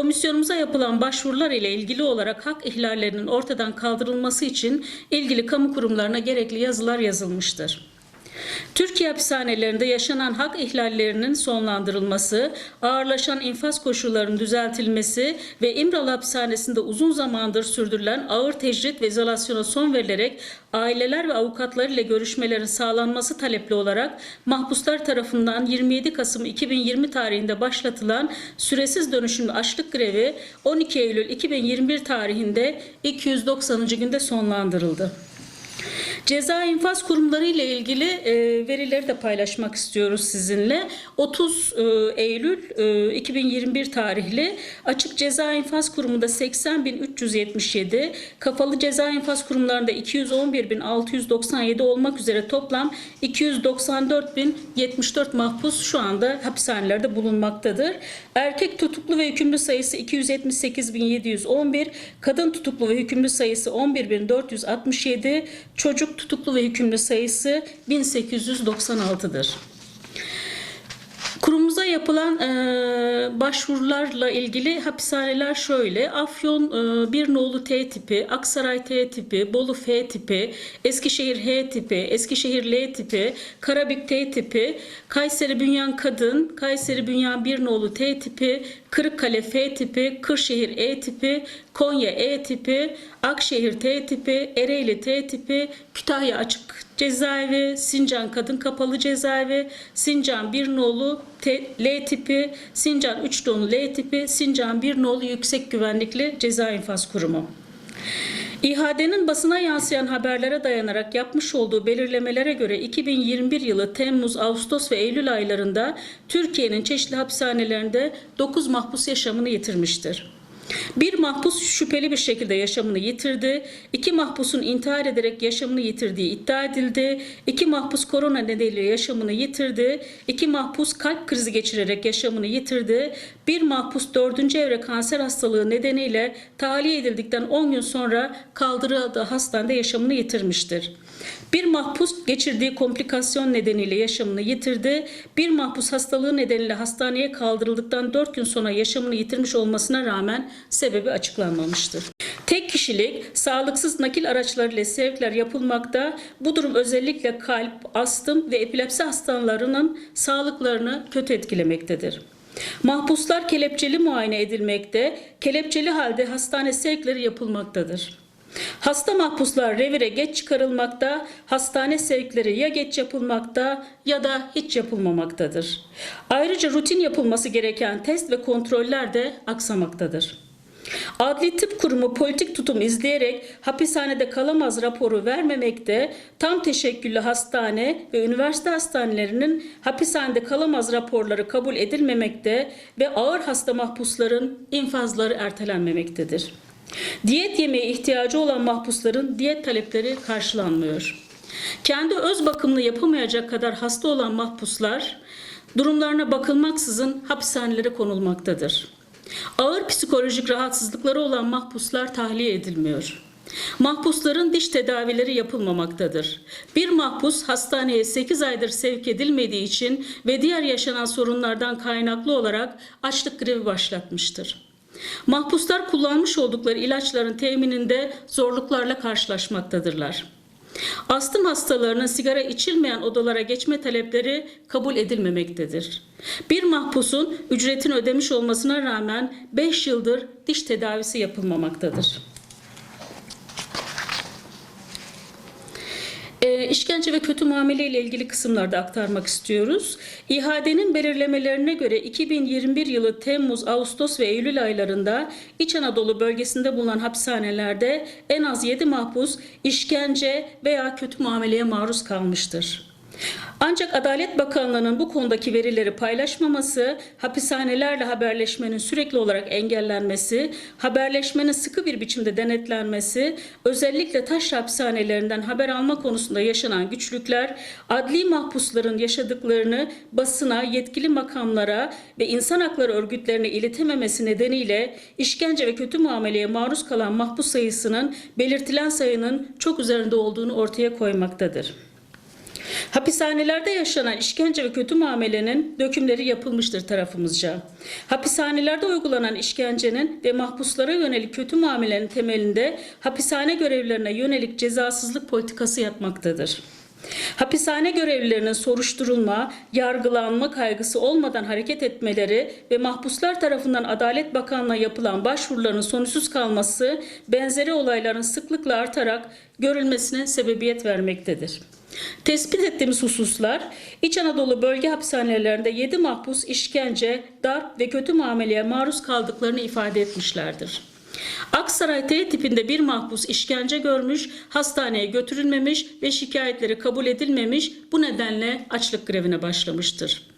Komisyonumuza yapılan başvurular ile ilgili olarak hak ihlallerinin ortadan kaldırılması için ilgili kamu kurumlarına gerekli yazılar yazılmıştır. Türkiye hapishanelerinde yaşanan hak ihlallerinin sonlandırılması, ağırlaşan infaz koşullarının düzeltilmesi ve İmralı Hapishanesi'nde uzun zamandır sürdürülen ağır tecrit ve izolasyona son verilerek aileler ve avukatlar ile görüşmelerin sağlanması talepli olarak mahpuslar tarafından 27 Kasım 2020 tarihinde başlatılan süresiz dönüşümlü açlık grevi 12 Eylül 2021 tarihinde 290. günde sonlandırıldı. Ceza infaz kurumları ile ilgili e, verileri de paylaşmak istiyoruz sizinle. 30 e, Eylül e, 2021 tarihli açık ceza infaz kurumunda 80.377, kapalı ceza infaz kurumlarında 211.697 olmak üzere toplam 294.074 mahpus şu anda hapishanelerde bulunmaktadır. Erkek tutuklu ve hükümlü sayısı 278.711, kadın tutuklu ve hükümlü sayısı 11.467, çocuk tutuklu ve hükümlü sayısı 1896'dır. Kurumumuza yapılan e, başvurularla ilgili hapishaneler şöyle. Afyon e, bir nolu T tipi, Aksaray T tipi, Bolu F tipi, Eskişehir H tipi, Eskişehir L tipi, Karabük T tipi, Kayseri Bünyan Kadın, Kayseri Bünyan bir nolu T tipi, Kırıkkale F tipi, Kırşehir E tipi, Konya E tipi, Akşehir T tipi, Ereğli T tipi, Kütahya Açık Cezaevi, Sincan Kadın Kapalı Cezaevi, Sincan 1 nolu L tipi, Sincan 3 nolu L tipi, Sincan 1 nolu Yüksek Güvenlikli Ceza İnfaz Kurumu. İHA'denin basına yansıyan haberlere dayanarak yapmış olduğu belirlemelere göre 2021 yılı Temmuz, Ağustos ve Eylül aylarında Türkiye'nin çeşitli hapishanelerinde 9 mahpus yaşamını yitirmiştir. Bir mahpus şüpheli bir şekilde yaşamını yitirdi. İki mahpusun intihar ederek yaşamını yitirdiği iddia edildi. İki mahpus korona nedeniyle yaşamını yitirdi. İki mahpus kalp krizi geçirerek yaşamını yitirdi. Bir mahpus dördüncü evre kanser hastalığı nedeniyle tahliye edildikten 10 gün sonra kaldırıldığı hastanede yaşamını yitirmiştir. Bir mahpus geçirdiği komplikasyon nedeniyle yaşamını yitirdi. Bir mahpus hastalığı nedeniyle hastaneye kaldırıldıktan 4 gün sonra yaşamını yitirmiş olmasına rağmen sebebi açıklanmamıştır. Tek kişilik sağlıksız nakil araçlarıyla sevkler yapılmakta. Bu durum özellikle kalp, astım ve epilepsi hastalarının sağlıklarını kötü etkilemektedir. Mahpuslar kelepçeli muayene edilmekte, kelepçeli halde hastane sevkleri yapılmaktadır. Hasta mahpuslar revire geç çıkarılmakta, hastane sevkleri ya geç yapılmakta ya da hiç yapılmamaktadır. Ayrıca rutin yapılması gereken test ve kontroller de aksamaktadır. Adli Tıp Kurumu politik tutum izleyerek hapishanede kalamaz raporu vermemekte, tam teşekküllü hastane ve üniversite hastanelerinin hapishanede kalamaz raporları kabul edilmemekte ve ağır hasta mahpusların infazları ertelenmemektedir. Diyet yemeye ihtiyacı olan mahpusların diyet talepleri karşılanmıyor. Kendi öz bakımını yapamayacak kadar hasta olan mahpuslar durumlarına bakılmaksızın hapishanelere konulmaktadır. Ağır psikolojik rahatsızlıkları olan mahpuslar tahliye edilmiyor. Mahpusların diş tedavileri yapılmamaktadır. Bir mahpus hastaneye 8 aydır sevk edilmediği için ve diğer yaşanan sorunlardan kaynaklı olarak açlık grevi başlatmıştır. Mahpuslar kullanmış oldukları ilaçların temininde zorluklarla karşılaşmaktadırlar. Astım hastalarının sigara içilmeyen odalara geçme talepleri kabul edilmemektedir. Bir mahpusun ücretini ödemiş olmasına rağmen 5 yıldır diş tedavisi yapılmamaktadır. E, işkence ve kötü muamele ile ilgili kısımlarda aktarmak istiyoruz. İHA'denin belirlemelerine göre 2021 yılı Temmuz, Ağustos ve Eylül aylarında İç Anadolu bölgesinde bulunan hapishanelerde en az 7 mahpus işkence veya kötü muameleye maruz kalmıştır. Ancak Adalet Bakanlığı'nın bu konudaki verileri paylaşmaması, hapishanelerle haberleşmenin sürekli olarak engellenmesi, haberleşmenin sıkı bir biçimde denetlenmesi, özellikle taş hapishanelerinden haber alma konusunda yaşanan güçlükler, adli mahpusların yaşadıklarını basına, yetkili makamlara ve insan hakları örgütlerine iletememesi nedeniyle işkence ve kötü muameleye maruz kalan mahpus sayısının belirtilen sayının çok üzerinde olduğunu ortaya koymaktadır. Hapishanelerde yaşanan işkence ve kötü muamelenin dökümleri yapılmıştır tarafımızca. Hapishanelerde uygulanan işkencenin ve mahpuslara yönelik kötü muamelenin temelinde hapishane görevlilerine yönelik cezasızlık politikası yatmaktadır. Hapishane görevlilerinin soruşturulma, yargılanma kaygısı olmadan hareket etmeleri ve mahpuslar tarafından Adalet Bakanlığı'na yapılan başvuruların sonuçsuz kalması benzeri olayların sıklıkla artarak görülmesine sebebiyet vermektedir. Tespit ettiğimiz hususlar İç Anadolu bölge hapishanelerinde 7 mahpus işkence, darp ve kötü muameleye maruz kaldıklarını ifade etmişlerdir. Aksaray T tipinde bir mahpus işkence görmüş, hastaneye götürülmemiş ve şikayetleri kabul edilmemiş, bu nedenle açlık grevine başlamıştır.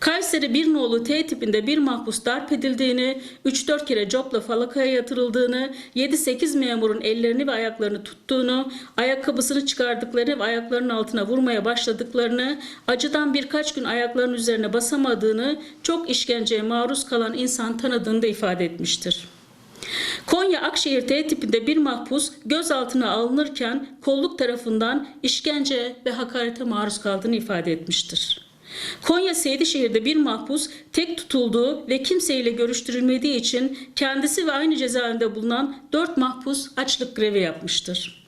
Kayseri bir nolu T tipinde bir mahpus darp edildiğini, 3-4 kere copla falakaya yatırıldığını, 7-8 memurun ellerini ve ayaklarını tuttuğunu, ayakkabısını çıkardıklarını ve ayaklarının altına vurmaya başladıklarını, acıdan birkaç gün ayaklarının üzerine basamadığını, çok işkenceye maruz kalan insan tanıdığını da ifade etmiştir. Konya Akşehir T tipinde bir mahpus gözaltına alınırken kolluk tarafından işkence ve hakarete maruz kaldığını ifade etmiştir. Konya Seydişehir'de bir mahpus tek tutulduğu ve kimseyle görüştürülmediği için kendisi ve aynı cezaevinde bulunan dört mahpus açlık grevi yapmıştır.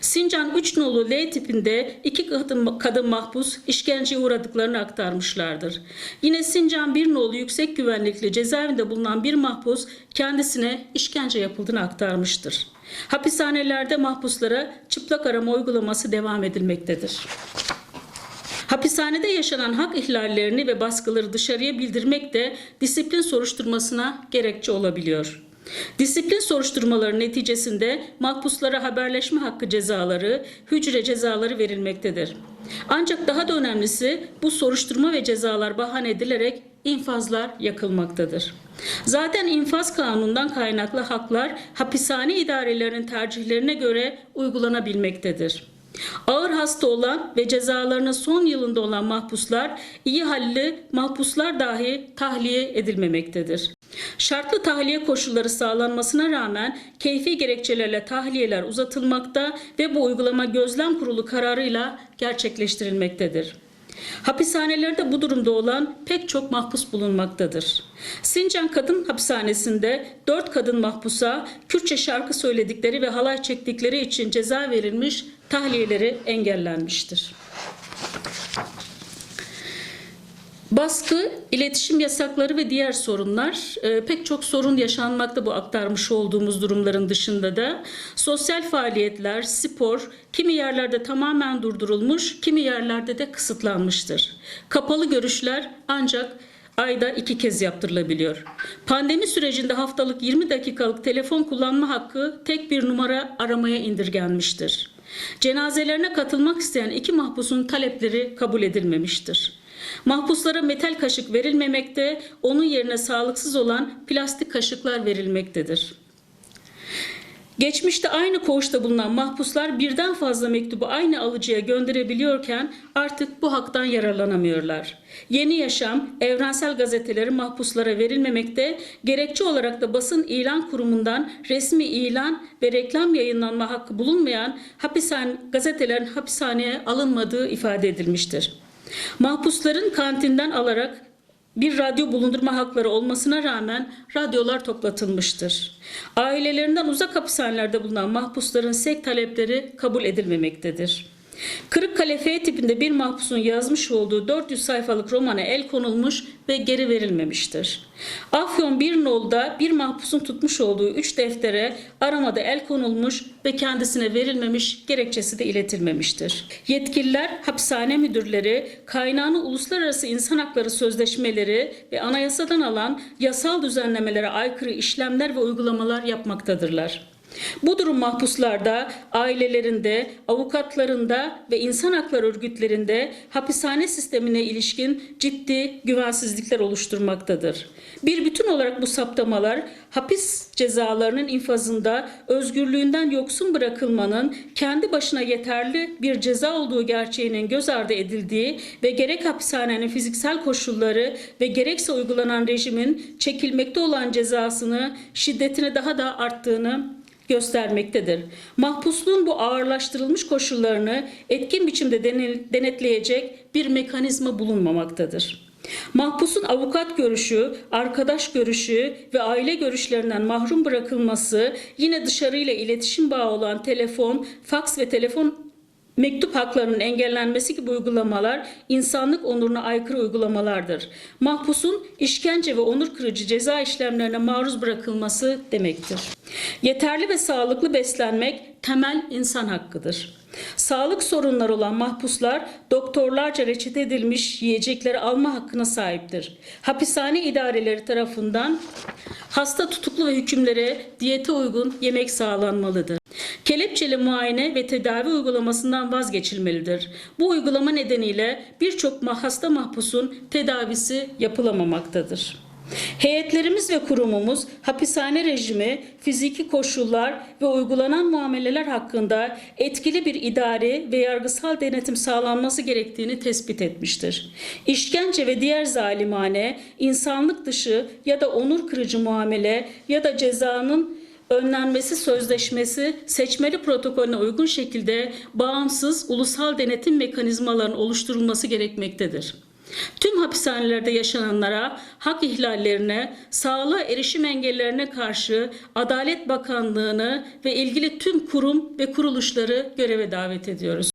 Sincan 3 nolu L tipinde iki kadın, kadın mahpus işkenceye uğradıklarını aktarmışlardır. Yine Sincan 1 nolu yüksek güvenlikli cezaevinde bulunan bir mahpus kendisine işkence yapıldığını aktarmıştır. Hapishanelerde mahpuslara çıplak arama uygulaması devam edilmektedir. Hapishanede yaşanan hak ihlallerini ve baskıları dışarıya bildirmek de disiplin soruşturmasına gerekçe olabiliyor. Disiplin soruşturmaları neticesinde mahpuslara haberleşme hakkı cezaları, hücre cezaları verilmektedir. Ancak daha da önemlisi bu soruşturma ve cezalar bahane edilerek infazlar yakılmaktadır. Zaten infaz kanunundan kaynaklı haklar hapishane idarelerinin tercihlerine göre uygulanabilmektedir. Ağır hasta olan ve cezalarının son yılında olan mahpuslar, iyi halli mahpuslar dahi tahliye edilmemektedir. Şartlı tahliye koşulları sağlanmasına rağmen keyfi gerekçelerle tahliyeler uzatılmakta ve bu uygulama gözlem kurulu kararıyla gerçekleştirilmektedir. Hapishanelerde bu durumda olan pek çok mahpus bulunmaktadır. Sincan Kadın Hapishanesi'nde 4 kadın mahpusa Kürtçe şarkı söyledikleri ve halay çektikleri için ceza verilmiş, tahliyeleri engellenmiştir. Baskı, iletişim yasakları ve diğer sorunlar e, pek çok sorun yaşanmakta bu aktarmış olduğumuz durumların dışında da sosyal faaliyetler, spor kimi yerlerde tamamen durdurulmuş, kimi yerlerde de kısıtlanmıştır. Kapalı görüşler ancak ayda iki kez yaptırılabiliyor. Pandemi sürecinde haftalık 20 dakikalık telefon kullanma hakkı tek bir numara aramaya indirgenmiştir. Cenazelerine katılmak isteyen iki mahpusun talepleri kabul edilmemiştir. Mahpuslara metal kaşık verilmemekte, onun yerine sağlıksız olan plastik kaşıklar verilmektedir. Geçmişte aynı koğuşta bulunan mahpuslar birden fazla mektubu aynı alıcıya gönderebiliyorken artık bu haktan yararlanamıyorlar. Yeni Yaşam, evrensel gazeteleri mahpuslara verilmemekte, gerekçe olarak da basın ilan kurumundan resmi ilan ve reklam yayınlanma hakkı bulunmayan hapishane, gazetelerin hapishaneye alınmadığı ifade edilmiştir. Mahpusların kantinden alarak bir radyo bulundurma hakları olmasına rağmen radyolar toplatılmıştır. Ailelerinden uzak hapishanelerde bulunan mahpusların sek talepleri kabul edilmemektedir. Kırıkkale F tipinde bir mahpusun yazmış olduğu 400 sayfalık romana el konulmuş ve geri verilmemiştir. Afyon bir nolda bir mahpusun tutmuş olduğu 3 deftere aramada el konulmuş ve kendisine verilmemiş gerekçesi de iletilmemiştir. Yetkililer, hapishane müdürleri, kaynağını uluslararası insan hakları sözleşmeleri ve anayasadan alan yasal düzenlemelere aykırı işlemler ve uygulamalar yapmaktadırlar. Bu durum mahpuslarda, ailelerinde, avukatlarında ve insan hakları örgütlerinde hapishane sistemine ilişkin ciddi güvensizlikler oluşturmaktadır. Bir bütün olarak bu saptamalar hapis cezalarının infazında özgürlüğünden yoksun bırakılmanın kendi başına yeterli bir ceza olduğu gerçeğinin göz ardı edildiği ve gerek hapishanenin fiziksel koşulları ve gerekse uygulanan rejimin çekilmekte olan cezasını şiddetini daha da arttığını göstermektedir. Mahpusluğun bu ağırlaştırılmış koşullarını etkin biçimde dene- denetleyecek bir mekanizma bulunmamaktadır. Mahpusun avukat görüşü, arkadaş görüşü ve aile görüşlerinden mahrum bırakılması, yine dışarıyla iletişim bağı olan telefon, faks ve telefon Mektup haklarının engellenmesi gibi uygulamalar insanlık onuruna aykırı uygulamalardır. Mahpusun işkence ve onur kırıcı ceza işlemlerine maruz bırakılması demektir. Yeterli ve sağlıklı beslenmek temel insan hakkıdır. Sağlık sorunları olan mahpuslar doktorlarca reçete edilmiş yiyecekleri alma hakkına sahiptir. Hapishane idareleri tarafından hasta tutuklu ve hükümlere diyete uygun yemek sağlanmalıdır. Kelepçeli muayene ve tedavi uygulamasından vazgeçilmelidir. Bu uygulama nedeniyle birçok hasta mahpusun tedavisi yapılamamaktadır. Heyetlerimiz ve kurumumuz hapishane rejimi, fiziki koşullar ve uygulanan muameleler hakkında etkili bir idari ve yargısal denetim sağlanması gerektiğini tespit etmiştir. İşkence ve diğer zalimane, insanlık dışı ya da onur kırıcı muamele ya da cezanın önlenmesi sözleşmesi seçmeli protokolüne uygun şekilde bağımsız ulusal denetim mekanizmalarının oluşturulması gerekmektedir. Tüm hapishanelerde yaşananlara, hak ihlallerine, sağlığa erişim engellerine karşı Adalet Bakanlığı'nı ve ilgili tüm kurum ve kuruluşları göreve davet ediyoruz.